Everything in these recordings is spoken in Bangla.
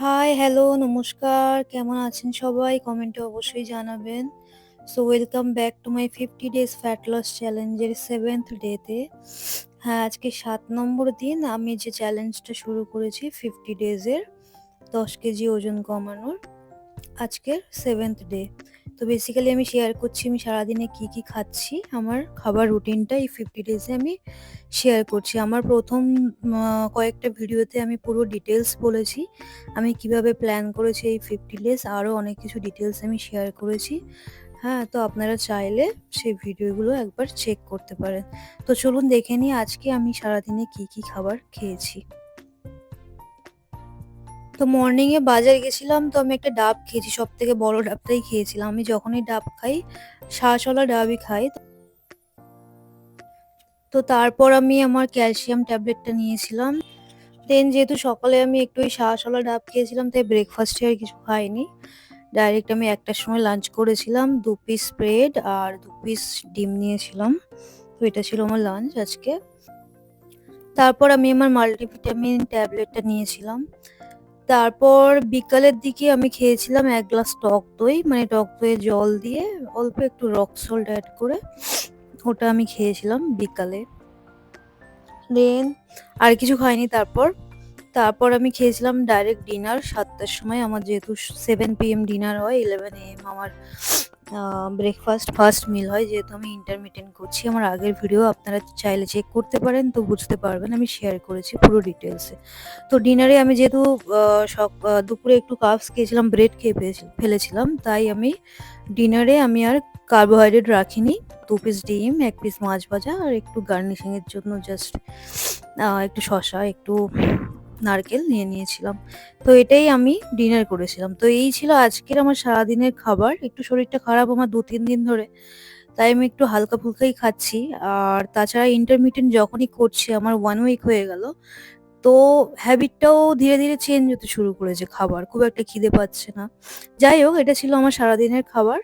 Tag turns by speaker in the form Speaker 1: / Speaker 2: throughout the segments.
Speaker 1: হাই, হ্যালো, নমস্কার। কেমন আছেন সবাই? কমেন্টে অবশ্যই জানাবেন। So welcome back to my 50 days fat loss চ্যালেঞ্জের সেভেন্থ ডেতে। হ্যাঁ, আজকে সাত নম্বর দিন আমি যে চ্যালেঞ্জটা শুরু করেছি 50 ডেজের ১০ কেজি ওজন কমানোর। আজকের সেভেন্থ ডে। তো বেসিক্যালি আমি শেয়ার করছি আমি সারাদিনে কি, কি খাচ্ছি। আমার খাবার রুটিনটা এই 50 ডেজে আমি শেয়ার করছি। আমার প্রথম কয়েকটা ভিডিওতে আমি পুরো ডিটেলস বলেছি। আমি কীভাবে প্ল্যান করেছি এই 50 ডেজ আরও অনেক কিছু ডিটেইলস আমি শেয়ার করেছি। হ্যাঁ, তো আপনারা চাইলে সেই ভিডিওগুলো একবার চেক করতে পারেন। তো চলুন দেখে নিই আজকে আমি সারাদিনে কি, কি খাবার খেয়েছি। তো মর্নিং এ বাজার গেছিলাম, তো আমি একটা ডাব খেয়েছি। সব থেকে বড় ডাবটাই খেয়েছিলাম। আমি যখনই ডাব খাই, শাঁসওয়ালা ডাবই খাই। তো তারপর আমি আমার ক্যালসিয়াম ট্যাবলেটটা নিয়েছিলাম। দেন যেহেতু সকালে আমি একটু ওই শাঁসওয়ালা ডাব খেয়েছিলাম, তাই ব্রেকফাস্টে আর কিছু খাইনি। ডাইরেক্ট আমি একটার সময় লাঞ্চ করেছিলাম। দু পিস ব্রেড আর দু পিস ডিম নিয়েছিলাম। তো এটা ছিল আমার লাঞ্চ আজকে। তারপর আমি আমার মাল্টিভিটামিন ট্যাবলেটটা নিয়েছিলাম। তারপর বিকালের দিকে আমি খেয়েছিলাম এক গ্লাস টক দই। মানে টক দইয়ে জল দিয়ে অল্প একটু রক সল্ট অ্যাড করে ওটা আমি খেয়েছিলাম বিকালে। দেন আর কিছু খাইনি তারপর। তারপর আমি খেয়েছিলাম ডাইরেক্ট ডিনার সাতটার সময়, আমার যেহেতু সেভেন পি এম ডিনার হয় ইলেভেন এম আমার ব্রেকফাস্ট ফার্স্ট মিল হয় যেহেতু আমি ইন্টারমিটেন্ট করছি। আমার আগের ভিডিও আপনারা চাইলে চেক করতে পারেন তো বুঝতে পারবেন আমি শেয়ার করেছি পুরো ডিটেলসে তো ডিনারে আমি যেহেতু সব দুপুরে একটু কাপস খেয়েছিলাম, ব্রেড খেয়ে ফেলেছিলাম তাই আমি ডিনারে আমি আর কার্বোহাইড্রেট রাখিনি। দু পিস ডিম, এক পিস মাছ ভাজা আর একটু গার্নিশিংয়ের জন্য জাস্ট একটু শশা একটু নারকেল নিয়ে নিয়েছিলাম। তো এটাই আমি ডিনার করেছিলাম। তো এই ছিল আজকের আমার সারাদিনের খাবার। একটু শরীরটা খারাপ আমার ২-৩ দিন ধরে। তাই আমি একটু হালকা-ফুলকাই খাচ্ছি। আর তাছাড়া ইন্টারমিটেন্ট যখনই করছি আমার ওয়ান উইক হয়ে গেল। তো হ্যাবিটটাও ধীরে, ধীরে চেঞ্জ হতে শুরু করেছে খাবার। খুব একটা খিদে পাচ্ছে না। যাই হোক এটা ছিল আমার সারাদিনের খাবার।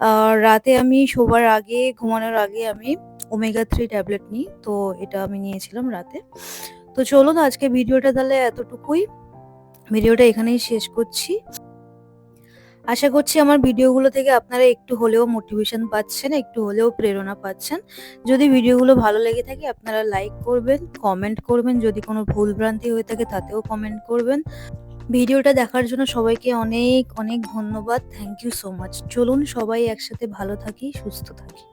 Speaker 1: আর রাতে আমি শোবার আগে, ঘুমানোর আগে আমি ওমেগা থ্রি ট্যাবলেট নিই। তো এটা আমি নিয়েছিলাম রাতে। তো চলুন আজকে ভিডিওটা তাহলে এতটুকুই। ভিডিওটা এখানেই শেষ করছি। আশা করছি আমার ভিডিওগুলো থেকে আপনারা একটু হলেও মোটিভেশন পাচ্ছেন, একটু হলেও প্রেরণা পাচ্ছেন। যদি ভিডিওগুলো ভালো লেগে থাকে আপনারা লাইক করবেন, কমেন্ট করবেন। যদি কোনো ভুলভ্রান্তি হয়ে থাকে তাতেও কমেন্ট করবেন। ভিডিওটা দেখার জন্য সবাইকে অনেক, অনেক ধন্যবাদ। Thank you so much. চলুন সবাই একসাথে ভালো থাকি, সুস্থ থাকি।